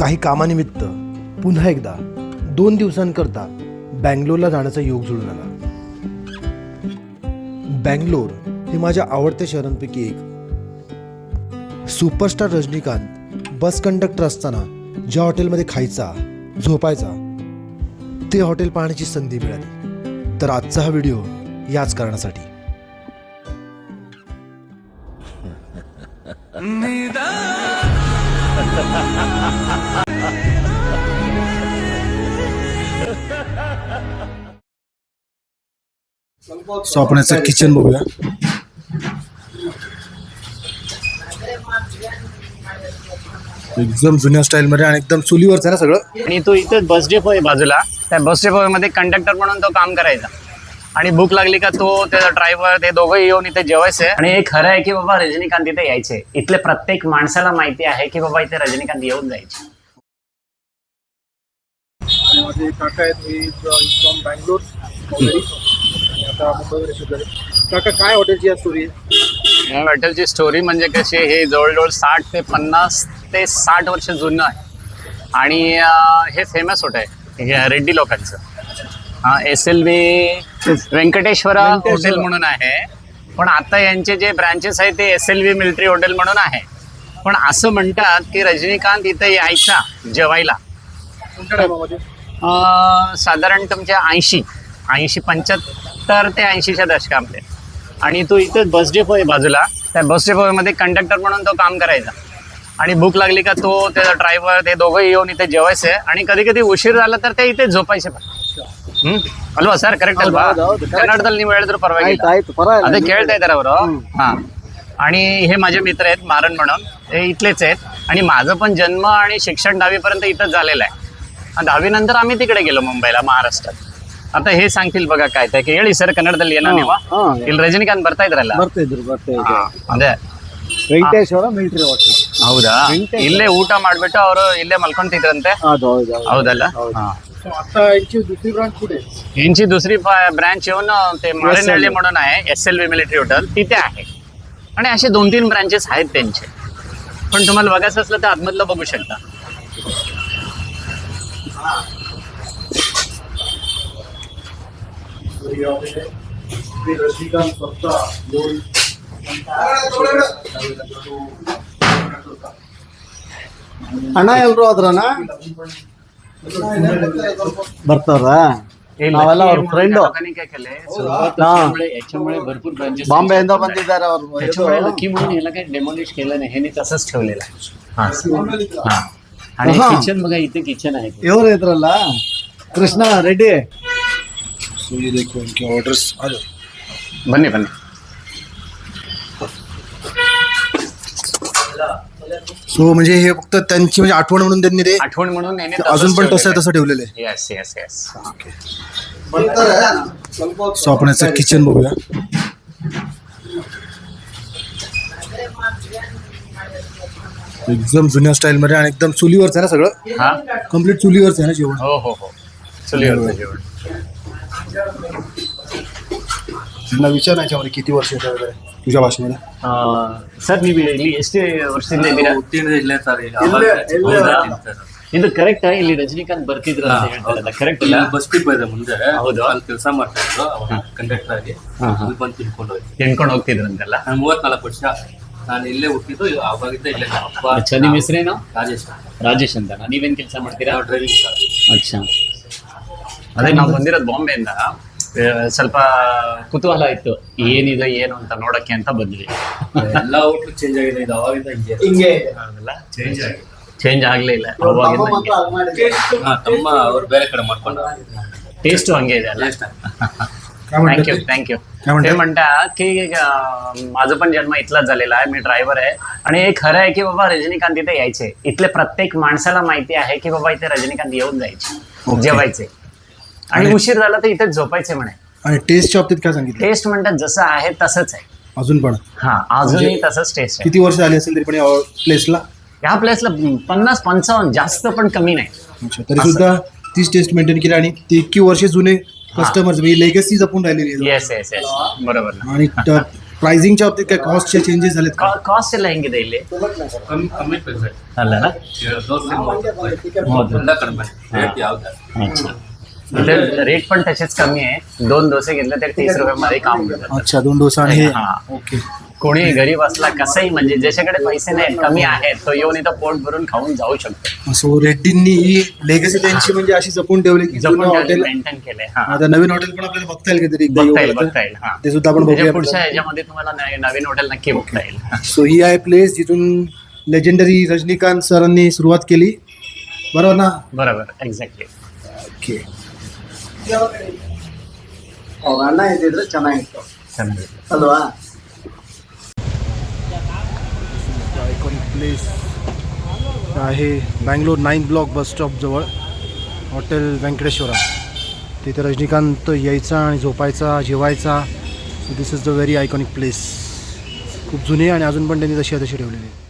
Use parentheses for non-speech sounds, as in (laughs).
काही कामानिमित्त पुन्हा एकदा दोन दिवसांकरता बँगलोरला जाण्याचा योग जुळून आला. बँगलोर हे माझ्या आवडत्या शहरांपैकी एक. सुपरस्टार रजनीकांत बस कंडक्टर असताना ज्या हॉटेलमध्ये खायचा झोपायचा ते हॉटेल पाहण्याची संधी मिळाली. तर आजचा हा व्हिडिओ याच कारणासाठी. सो आपण याचं किचन बघूया. एकदम जुन्या स्टाईलमध्ये आणि एकदम चुलीवरच आहे ना सगळं? आणि तो इथं बस डेपो आहे बाजूला. त्या बस डेपो मध्ये कंडक्टर म्हणून तो काम करायचा. आणि भूक लागली का तो त्याचा ड्रायव्हर ते दोघं येऊन इथे जेवायचे. आणि हे खरं आहे की बाबा रजनीकांत इथे यायचे. इथले प्रत्येक माणसाला माहिती आहे की बाबा इथे रजनीकांत येऊन जायचे. माझे काका आहेत हे फ्रॉम बँगलोर आणि आता मुंबईवर काका काय हॉटेलची या स्टोरी आहे या हॉटेलची स्टोरी म्हणजे कशी हे जवळजवळ साठ ते पन्नास ते साठ वर्ष जुनं आहे. आणि हे फेमस हॉटेल आहे हे रेड्डी लोकांचं. S L B Venkateshwara hotel म्हणून आहे. पण आता यांचे जे ब्रँचेस आहेत ते S L V military hotel म्हणून आहे. पण असं म्हणतात की रजनीकांत इथे यायचा जेवायला. साधारण तुमच्या ऐंशी ऐंशी पंच्याहत्तर ते ऐंशीच्या दशकामध्ये. आणि तो इथेच बस डेपो आहे बाजूला. त्या बस डेपोमध्ये कंडक्टर म्हणून तो काम करायचा. आणि भूक लागली का तो त्याचा ड्रायव्हर ते दोघं येऊन इथे जेवायचे. आणि कधी कधी उशीर झाला तर ते इथे झोपायचे पण. ಹ್ಮ್ ಅಲ್ವಾ ಸರ್ ಕರೆಕ್ಟ್ ಅಲ್ವಾ ಹೌದು, ಹೌದು, correct. ಕನ್ನಡದಲ್ಲಿ ನೀವು ಹೇಳಿದ್ರು ಪರವಾಗಿಲ್ಲ ಆಯ್ತು ಪರವಾಗಿಲ್ಲ ಅದೇ ಕೇಳ್ತಾ ಇದ್ದಾರೆ ಅವರು हा आणि हे माझे मित्र आहेत मारण म्हणून ते इथलेच आहेत आणि माझं पण जन्म आणि शिक्षण दहावीपर्यंत इथंच झालेलं आहे आणि दहावीनंतर आम्ही तिकडे गेलो मुंबईला महाराष्ट्रात आता हे सांगतील बघा काय ते की ಹೇಳಿ ಸರ್ ಕನ್ನಡದಲ್ಲಿ ಏನೋ ನೀವು ಹಾ. ಇಲ್ಲಿ ರಜನಿಕಾಂತ್ ಬರ್ತಾ ಇದ್ರಲ್ಲ ಬರ್ತಿದ್ರು ಬರ್ತಾ ಇದ್ರು ಹಾ, ಅದೇ ವೆಂಕಟೇಶ್ವರ ಮಿಲಿಟರಿ ಹೋಟ್ಲು ಹೌದಾ ಇಲ್ಲೇ ಊಟ ಮಾಡ್ಬಿಟ್ಟು ಅವರು ಇಲ್ಲೇ ಮಲ್ಕೊಂತಿದ್ರಂತೆ ಹೌದು ಹೌದು ಹೌದು ಹೌದಲ್ಲ ಹೌದು. आता यांची दुसरी ब्रांच कुठे यांची दुसरी येऊन ते मारेनहल्ली म्हणून आहे S L B military hotel तिथे आहे. आणि असे दोन तीन ब्रांचेस आहेत त्यांचे. पण तुम्हाला बघायचं असलं तर आतमधलं बघू शकता. ಅಣ್ಣ ಬರ್ತಾರ ನಾವೆಲ್ಲ ಅವ್ರ ಫ್ರೆಂಡ್ लोकांनी काय केलंय सुरुवात हा. याच्यामुळे याच्यामुळे भरपूर ब्रांचेस ಬಾಂಬೆಯಿಂದ ಬಂದಿದ್ದಾರೆ ಅವ್ರು त्याच्यामुळे लकी म्हणून याला काही डेमोलिश केलं नाही ह्याने तसंच ठेवलेलं आहे हा हा आणि हा. किचन बघा इथे किचन आहे ಇವ್ರು ಇದ್ರಲ್ಲ ಕೃಷ್ಣ ರೆಡ್ಡಿ सो ये देखो इनके ऑर्डर्स आ जाओ बन्नी बन्नी सो म्हणजे हे फक्त त्यांची म्हणजे आठवण म्हणून त्यांनी ते आठवण म्हणून अजून पण तसं आहे. तसं ठेवलेलं आहे. येस येस येस सो आपण याचं किचन बघूया. एकदम जुन्या स्टाईलमध्ये आणि एकदम चुलीवरच आहे ना सगळं? हा? कंप्लीट चुलीवरच आहे ना जेवण? हो हो हो. चुलीवरचं जेवण. त्यांना विचार नाही याच्यामध्ये किती वर्ष येतं वगैरे. ಪೂಜಾ ಭಾಷೆ ಮೇಲೆ ಸರ್ ನೀವು ಇಲ್ಲಿ ಎಷ್ಟೇ ವರ್ಷದಿಂದ ಇದ್ದೀರಾ? ಇಲ್ಲ ಸರ್ ಇದು ಕರೆಕ್ಟ್ ಇಲ್ಲಿ ರಜನಿಕಾಂತ್ ಬರ್ತಿದ್ರ ಕರೆಕ್ಟ್ ಇಲ್ಲ ಬಸ್ ಟ್ರಿಪ್ ಇದೆ ಮುಂದೆ. ಹೌದು. ಅಲ್ಲಿ ಕೆಲಸ ಮಾಡ್ತಾ ಇದ್ರು ಕಂಡಕ್ಟರ್ ಆಗಿ. ಅಲ್ಲಿ ಬಂದು ತಿಳ್ಕೊಂಡು ಹೋಗಿ ತಿಳ್ಕೊಂಡು ಹೋಗ್ತಿದ್ರಂತೆಲ್ಲ? ಮೂವತ್ನಾಲ್ಕು ವರ್ಷ ನಾನು ಇಲ್ಲೇ ಹುಟ್ಟಿದ್ದು ಅವಾಗಿದ್ದ ಇಲ್ಲೇ ಅಚ್ಚಾ ನಿಮ್ಮ ಹೆಸರೇನು? ರಾಜೇಶ್ ರಾಜೇಶ್ ಅಂತ ನೀವೇನು ಕೆಲಸ ಮಾಡ್ತೀರಾ? ಡ್ರೈವಿಂಗ್ ಅಚ್ಚ. ಅದೇ ನಾವು ಬಂದಿರೋದು ಬಾಂಬೆಯಿಂದ. ಸ್ವಲ್ಪ ಕುತೂಹಲ ಇತ್ತು ಏನಿದೆ ಏನು ಅಂತ ನೋಡಕ್ಕೆ ಅಂತ ಬಂದ್ವಿ ಎಲ್ಲ ಔಟ್ಲುಕ್ ಚೇಂಜ್ ಆಗಿದೆ ಇದು ಅವಾಗಿಂದ ಹಿಂಗೆ ಹಿಂಗೆ ಚೇಂಜ್ ಆಗಿದೆ ಚೇಂಜ್ ಆಗ್ಲೇ ಇಲ್ಲ ತಮ್ಮ ಅವಾಗಿಂದ ಮಾತ್ರ ಹಾಗ್ ಮಾಡಿದ್ರು. ಹಾ ತಮ್ಮ ಅವ್ರು ಬೇರೆ ಕಡೆ ಮಾಡ್ಕೊಂಡು ಟೇಸ್ಟ್ ಹಂಗೆ ಇದೆ ಅಲ್ಲ काय थँक्यू म्हणतात ते? थँक्यू काय म्हणतात? ते म्हणतात की अं, माझं पण जन्म इथलाच झालेला आहे मी ड्रायव्हर आहे आणि हे खरं आहे की बाबा रजनीकांत इथे यायचे इथले प्रत्येक माणसाला माहिती आहे की बाबा इथे रजनीकांत येऊन जायचे Okay. जेवायचे आणि उशीर झाला तर इथेच झोपायचे म्हणे आणि टेस्टच्या बाबतीत काय सांगितलं टेस्ट म्हणतात जसं आहे तसंच आहे अजून पण हा अजूनही म्हणजे- तसंच टेस्ट आहे किती वर्ष झाली असेल तरी पण या प्लेसला ह्या प्लेसला पन्नास पंचावन्न जास्त पण कमी नाही अच्छा तरी सुद्धा तीच टेस्ट मेंटेन केली आणि ते इतकी वर्ष जुने कस्टमर्स म्हणजे लेगसी जपून राहिलेली आहे येस येस येस बरोबर ना आणि (laughs) ट- प्राइसिंगच्या बाबतीत काय कॉस्टचे चेंजेस झालेत का ಕಾಸ್ಟ್ ಎಲ್ಲ ಹೆಂಗಿದೆ ಇಲ್ಲಿ ಕಮ್ಮಿ ಕಮ್ಮಿ ಪೈಸೆ ಅಲ್ಲನಾ ದೋಸೆ ಮೂವತ್ತು. ಎಲ್ಲ ಕಡಿಮೆ ರೇಟ್ ಯಾವ್ದು अच्छा इथे रेट पण तसेच कमी आहे. दोन डोसे घेतले तर तीस रुपयामध्ये काम मिळतं अच्छा दोन डोसा आणि हे? हा. ओके. कोणी गरीब असला कसंही म्हणजे ज्याच्याकडे पैसे नाहीत कमी आहेत तो येऊन इथं पोट भरून खाऊन जाऊ शकतो. सो रेड्डींनी ही लेगसी त्यांची म्हणजे अशी जपून ठेवली की जुनं जपून हॉटेल मेंटेन केलंय हा. आता नवीन हॉटेल पण आपल्याला बघता येईल कधीतरी एकदा बघता येईल येऊ. बघता येईल हा. ते सुद्धा आपण त्याच्या बघूया पुढच्या ह्याच्यामध्ये तुम्हाला नवी- नवीन हॉटेल नक्की बघता येईल सो ही आहे प्लेस जिथून लेजेंडरी रजनीकांत सरांनी सुरुवात केली. बरोबर ना? बरोबर एक्झॅक्टली ओके ಅವ್ರ ಅಣ್ಣ ಇದ್ದಿದ್ರೆ ಚೆನ್ನಾಗಿತ್ತು ಅಲ್ವಾ आयकॉनिक प्लेस आहे Bangalore nine block bus stop जवळ हॉटेल व्यंकटेश्वरा तिथे रजनीकांत यायचा आणि झोपायचा जेवायचा so this is the very iconic place खूप जुनी आहे आणि अजून पण त्यांनी तशी आहे तशी ठेवलेली आहे